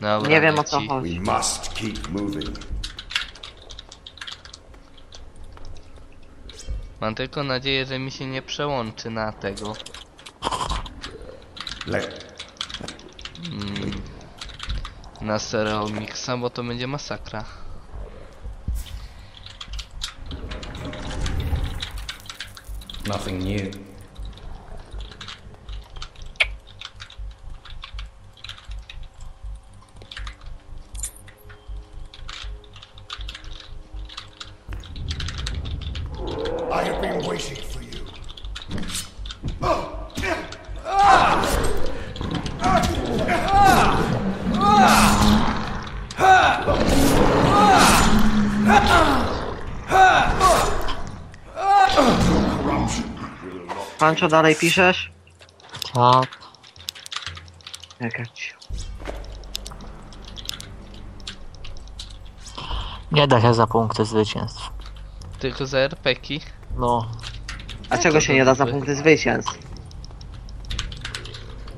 Dobra, Nie wiem o co leci. chodzi. We must keep moving. Mam tylko nadzieję, że mi się nie przełączy na tego. Let Na stereo mixa, bo to będzie masakra. Nothing new. I have been waiting for you. Pancho, dalej piszesz? Tak. Jakaś. Nie da się za punkty zwycięstw. Tylko za RPki. No, A czego się nie da za punkty zwycięstw?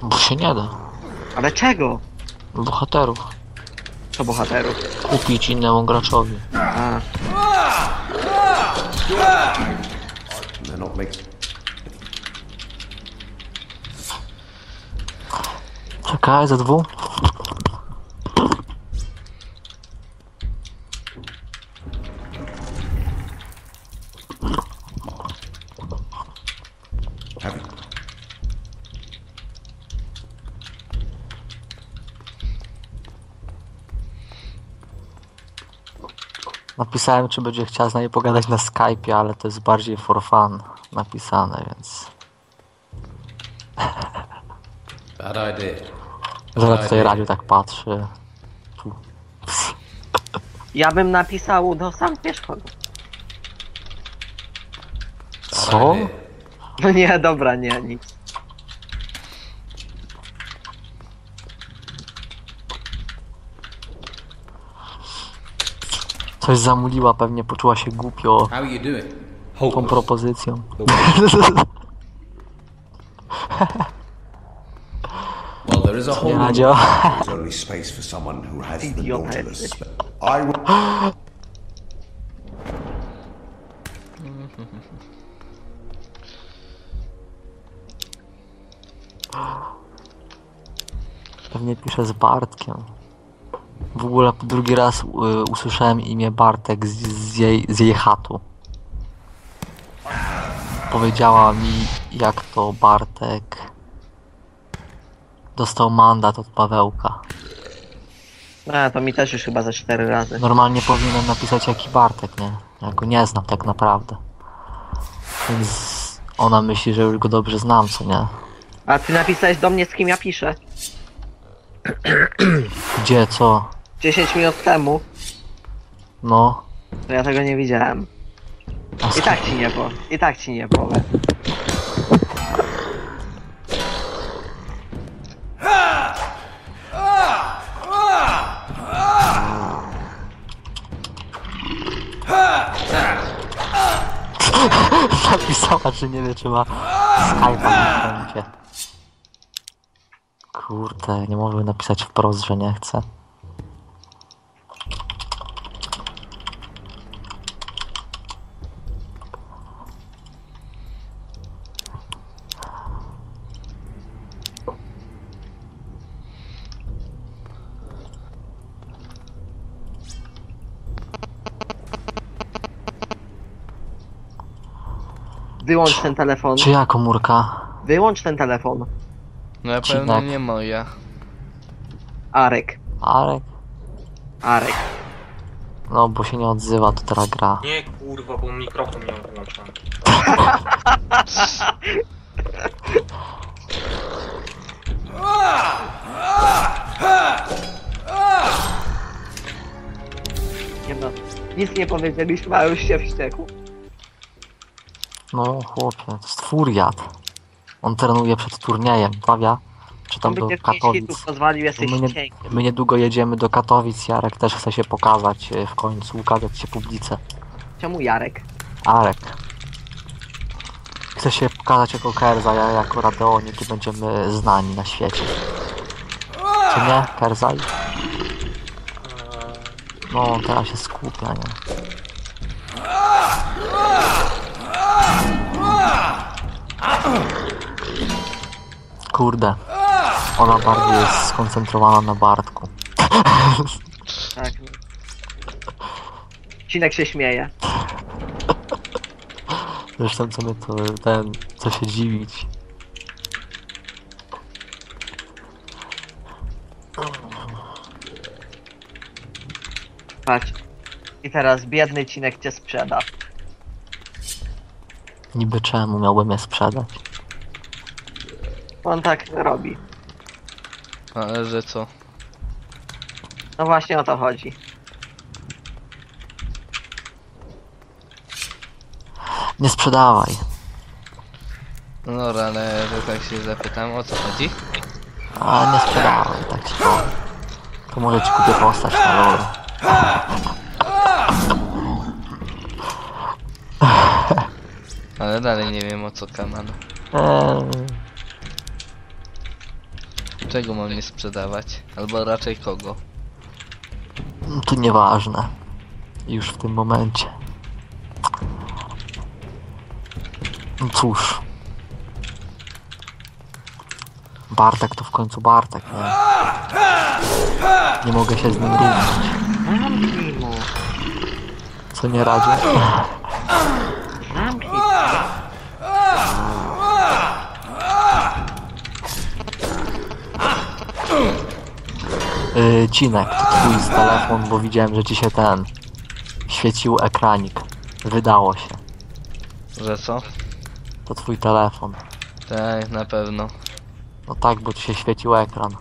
bo się nie da. Ale czego? Bohaterów. Co bohaterów? Kupić innemu graczowi. A, They're not making. Czekaj, za dwu. Napisałem, czy będzie chciała z nami pogadać na Skype'ie, ale to jest bardziej for fun napisane, więc... Bad idea. Zaraz tutaj radio tak patrzy. Tu. ja bym napisał do sam Co? No nie, dobra, nie, nic. Coś zamuliła, pewnie poczuła się głupio How are you doing? tą propozycją. Well, there is a Nie hole. Radzio. There's only space for someone who has the Nautilus. I will. Pewnie pisze z Bartkiem. W ogóle drugi raz y, usłyszałem imię Bartek z, z, jej, z jej chatu. Powiedziała mi, jak to Bartek dostał mandat od Pawełka. A, to mi też już chyba za cztery razy. Normalnie powinienem napisać jaki Bartek, nie? Ja go nie znam tak naprawdę. Więc ona myśli, że już go dobrze znam, co nie? A ty napisałeś do mnie z kim ja piszę? Gdzie, co? 10 minut temu, No. to ja tego nie widziałem. Z I tak ci nie powiem. I tak ci nie powiem. Napisała, że nie wie, czy ma Skype'a na koncie. Kurde, nie mogę napisać wprost, że nie chce. Wyłącz ten telefon. Czyja komórka? Wyłącz ten telefon. Na Cinek. pewno nie moja. Arek. Arek? Arek. No, bo się nie odzywa, to teraz gra. Nie kurwa, bo mikrofon miał wyłączony. Nie no. Nic nie powiedzieliśmy, a już się wściekł. No, chłopie, furiat. On trenuje przed turniejem, prawia? Czy tam do Katowic. jesteś My, nie, my niedługo jedziemy do Katowic, Jarek też chce się pokazać e, w końcu, ukazać się publice. Czemu Jarek? Arek. Chce się pokazać jako Kerza, ja jako Radeonik i będziemy znani na świecie. Czy nie, Kerzaj? No, teraz się skupia, nie? Kurde. Ona bardziej jest skoncentrowana na Bartku. Tak. Cinek się śmieje. Zresztą co mnie to ten, co się dziwić. Patrz. I teraz biedny Cinek cię sprzeda. Niby czemu miałbym je sprzedać? On tak robi. Ale że co? No właśnie o to chodzi. Nie sprzedawaj. No dobra, ale że tak się zapytam, o co chodzi? A nie sprzedawaj, tak ci powiem. To może ci kupię postać na lore. Ale dalej nie wiem o co kaman. Eee, Czego mam nie sprzedawać? Albo raczej kogo? to nieważne. Już w tym momencie. No cóż. Bartek to w końcu Bartek, nie? Nie mogę się z nim równać. Co nie radzie? Yy, Cinek, to twój z telefon, bo widziałem, że ci się ten świecił ekranik. Wydało się. Że co? To twój telefon. Tak, na pewno. No tak, bo ci się świecił ekran.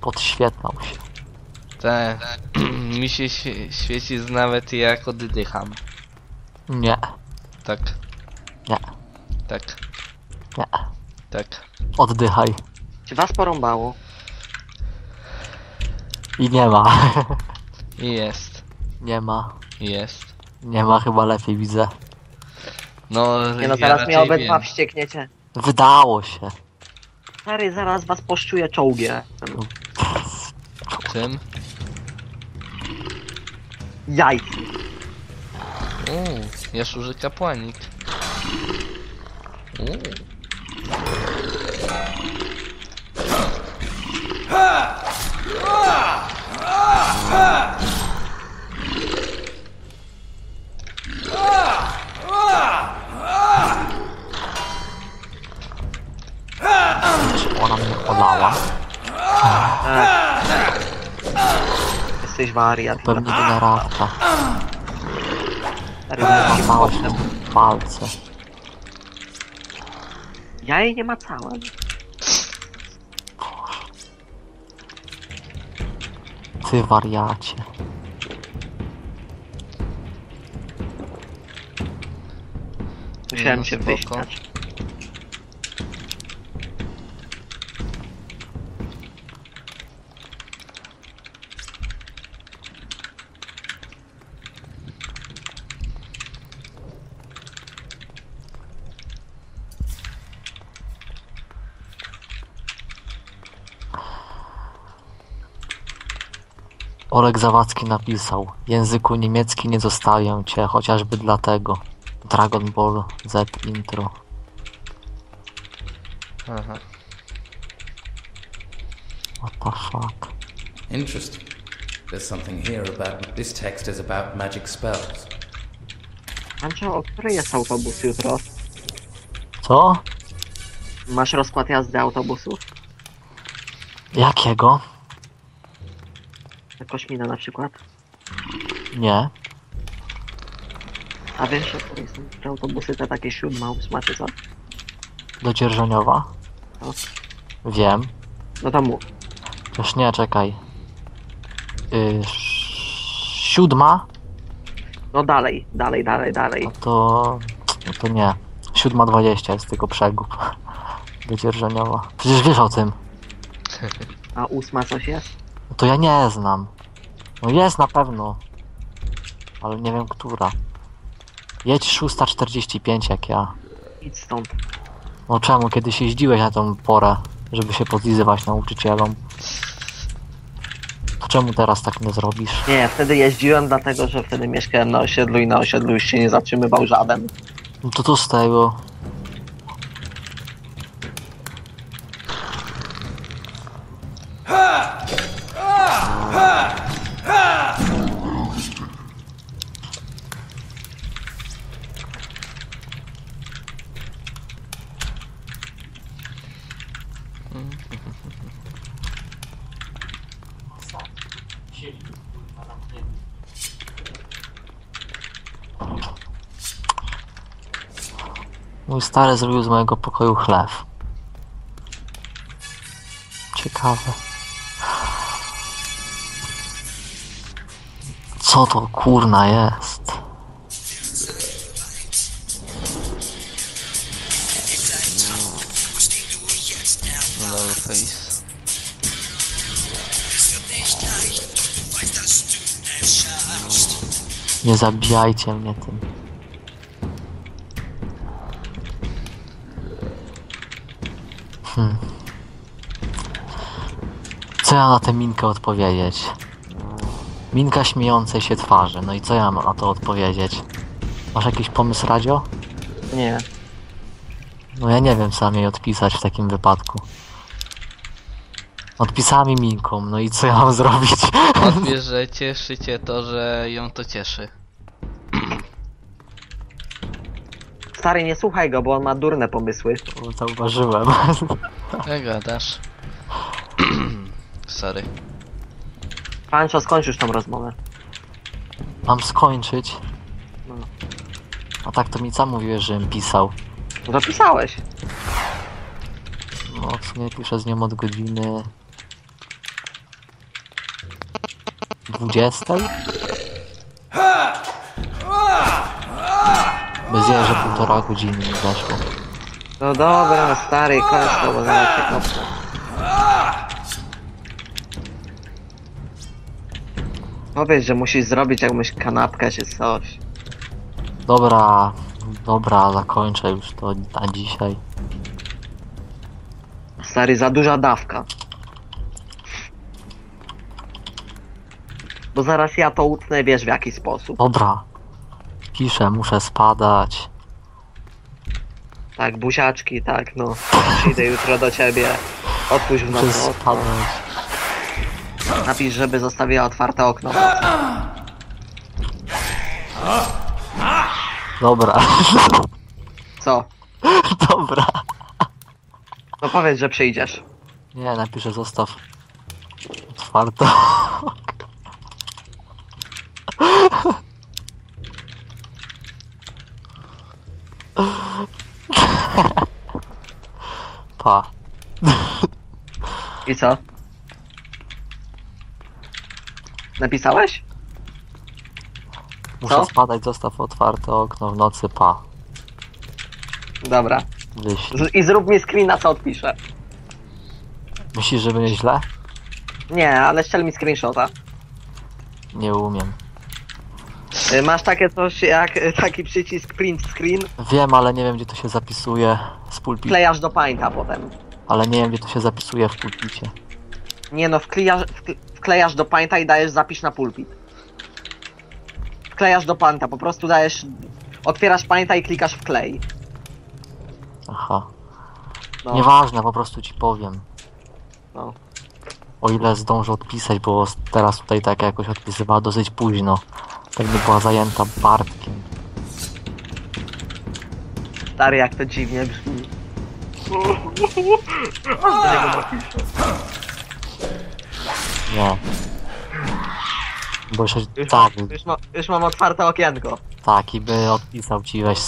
Podświetlał się. Tak. Mi się świe- świeci z nawet jak oddycham. Nie, Tak, nie, tak, nie. tak. Oddychaj. Czy was porąbało? I nie ma. I jest. nie ma. i Jest. Nie ma, chyba lepiej widzę. No, Nie no, ja zaraz raczej mnie obydwa wiem. wściekniecie. Wydało się. Stary, zaraz was poszczuję czołgiem. Czym? Jaj. Uuu, Jaszurzy kapłanik. Uuu. Ona mnie olała? Jesteś wariat. Pewnie generalka. Stary, Machała się w palce. Ja jej nie Ty wariacie. Musiałem No, się wyśmiać. Oleg Zawadzki napisał Języku niemiecki nie zostawię cię, chociażby dlatego. Dragon Ball Z intro. Aha. What the fuck? Interesting. There's something here about. This text is about magic spells. Ancio, o której jest autobus jutro? Co? Masz rozkład jazdy autobusów? Jakiego? Na Kośmina na przykład? Nie. A wiesz, której są te autobusy te takie siódma, ósma czy co? Do Dzierżoniowa? No. Wiem. No to mów. Też nie, czekaj. Yy, siódma? No dalej, dalej, dalej, dalej. No to... No to nie. Siódma dwadzieścia jest tylko przegub. Do Dzierżoniowa. Przecież wiesz o tym. A ósma coś jest? No to ja nie znam. No jest na pewno. Ale nie wiem, która. Jedź 6.45 jak ja. Idź stąd. No czemu? Kiedyś jeździłeś na tą porę, żeby się podlizywać nauczycielom. To czemu teraz tak nie zrobisz? Nie, wtedy jeździłem dlatego, że wtedy mieszkałem na osiedlu i na osiedlu już się nie zatrzymywał żaden. No to co z tego? Mój stary zrobił z mojego pokoju chlew. Ciekawe. Co to kurna jest? Face. Nie zabijajcie mnie tym. Co ja na tę minkę odpowiedzieć? Minka śmiejącej się twarzy. No i co ja mam na to odpowiedzieć? Masz jakiś pomysł, Radio? Nie. No ja nie wiem, co mam jej odpisać w takim wypadku. Odpisała mi minką, no i co ja mam zrobić? Odbierz, że cieszy cię to, że ją to cieszy. Stary, nie słuchaj go, bo on ma durne pomysły. O, Zauważyłem. Jak gadasz? Sorry. Pancho, skończ już tą rozmowę. Mam skończyć. No. A tak to mi co mówiłeś, żebym pisał? Zapisałeś. No w sumie piszę z nią od godziny... 20? Bez jej, że półtora godziny mi zeszło. No dobra, stary, kończ to, bo zaraz się kopnę. Powiedz, że musisz zrobić jakąś kanapkę czy coś. Dobra, dobra, zakończę już to na dzisiaj. Stary, za duża dawka. Bo zaraz ja to utnę, wiesz w jaki sposób. Dobra. Piszę, muszę spadać. Tak, buziaczki, tak, no. Przyjdę jutro do ciebie. Odpuść w Muszę nocy okno. spadać. Napisz, żeby zostawiła otwarte okno. Dobra, Co? dobra. No powiedz, że przyjdziesz. Nie, napiszę zostaw otwarte. Pa. I co? Napisałeś? Muszę Co? spadać, zostaw otwarte okno w nocy, pa. Dobra. Wyślij. Z I zrób mi screena, co odpiszę. Myślisz, że będzie źle? Nie, ale ściel mi screenshota. Nie umiem. Y, Masz takie coś jak y, taki przycisk print screen, Wiem, ale nie wiem, gdzie to się zapisuje z pulpitu. wklejasz do painta potem. Ale nie wiem, gdzie to się zapisuje w pulpicie. Nie no, wklejasz, wkle, wklejasz do painta i dajesz zapisz na pulpit. Wklejasz do painta, po prostu dajesz... Otwierasz painta i klikasz wklej. Aha. No, Nieważne, po prostu ci powiem. no. O ile zdążę odpisać, bo teraz tutaj tak jakoś odpisywała dosyć późno. Pewnie była zajęta Bartkiem. Stary, jak to dziwnie brzmi. Nie. Bo jeszcze Już, tak, już, ma, już mam otwarte okienko. tak i by odpisał ci weź